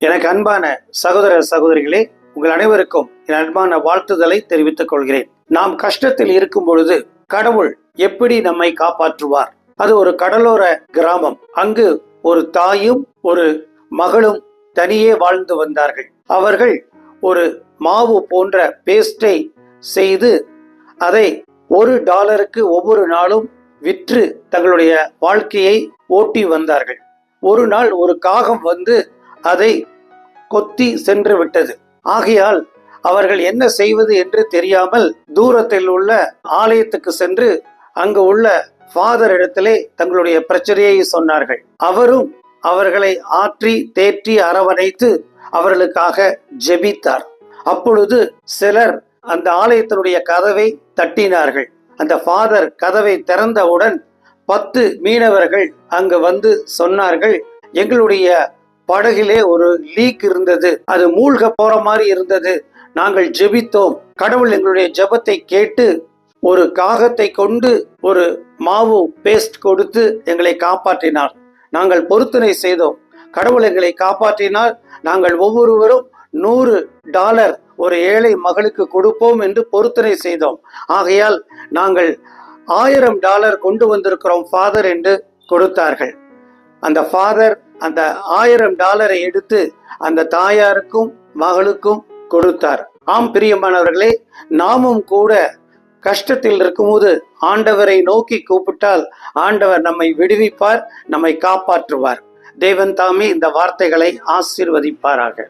எனக்கு அன்பான சகோதர சகோதரிகளே உங்கள் அனைவருக்கும் என் அன்பான வாழ்த்துதலை தெரிவித்துக் கொள்கிறேன். நாம் கஷ்டத்தில் இருக்கும் பொழுது கடவுள் எப்படி நம்மை காப்பாற்றுவார்? அது ஒரு கடலோர கிராமம். அங்கு ஒரு தாயும் ஒரு மகளும் தனியே வாழ்ந்து வந்தார்கள். அவர்கள் ஒரு மாவு போன்ற பேஸ்டை செய்து அதை ஒரு டாலருக்கு ஒவ்வொரு நாளும் விற்று தங்களுடைய வாழ்க்கையை ஓட்டி வந்தார்கள். ஒரு நாள் ஒரு காகம் வந்து அதை கொத்தி சென்று விட்டது. ஆகையால் அவர்கள் என்ன செய்வது என்று தெரியாமல் தூரத்தில் உள்ள ஆலயத்துக்கு சென்று அங்கு உள்ள ஃபாதர் இடத்திலே தங்களுடைய பிரச்சனையை சொன்னார்கள். அவரும் அவர்களை ஆற்றி தேற்றி அரவணைத்து அவர்களுக்காக ஜெபித்தார். அப்பொழுது சிலர் அந்த ஆலயத்தினுடைய கதவை தட்டினார்கள். அந்த ஃபாதர் கதவை திறந்தவுடன் பத்து மீனவர்கள் அங்கு வந்து சொன்னார்கள் எங்களுடைய படகிலே ஒரு லீக் இருந்தது. அது மூழ்க போற மாதிரி இருந்தது. நாங்கள் ஜெபித்தோம். கடவுள் எங்களுடைய ஜெபத்தை கேட்டு ஒரு காகத்தை கொண்டு ஒரு மாவு பேஸ்ட் கொடுத்து எங்களை காப்பாற்றினார். நாங்கள் பொருத்தனை செய்தோம். கடவுள் எங்களை காப்பாற்றினார். நாங்கள் ஒவ்வொருவரும் நூறு டாலர் ஒரு ஏழை மகளுக்கு கொடுப்போம் என்று பொருத்தனை செய்தோம். ஆகையால் நாங்கள் ஆயிரம் டாலர் கொண்டு வந்திருக்கிறோம் ஃபாதர் என்று கொடுத்தார்கள். அந்த ஃபாதர் அந்த ஆயிரம் டாலரை எடுத்து அந்த தாயாருக்கும் மகளுக்கும் கொடுத்தார். ஆம் பிரியமானவர்களே நாமும் கூட கஷ்டத்தில் இருக்கும்போது ஆண்டவரை நோக்கி கூப்பிட்டால் ஆண்டவர் நம்மை விடுவிப்பார் நம்மை காப்பாற்றுவார். தேவன் தாமே இந்த வார்த்தைகளை ஆசீர்வதிப்பாராக.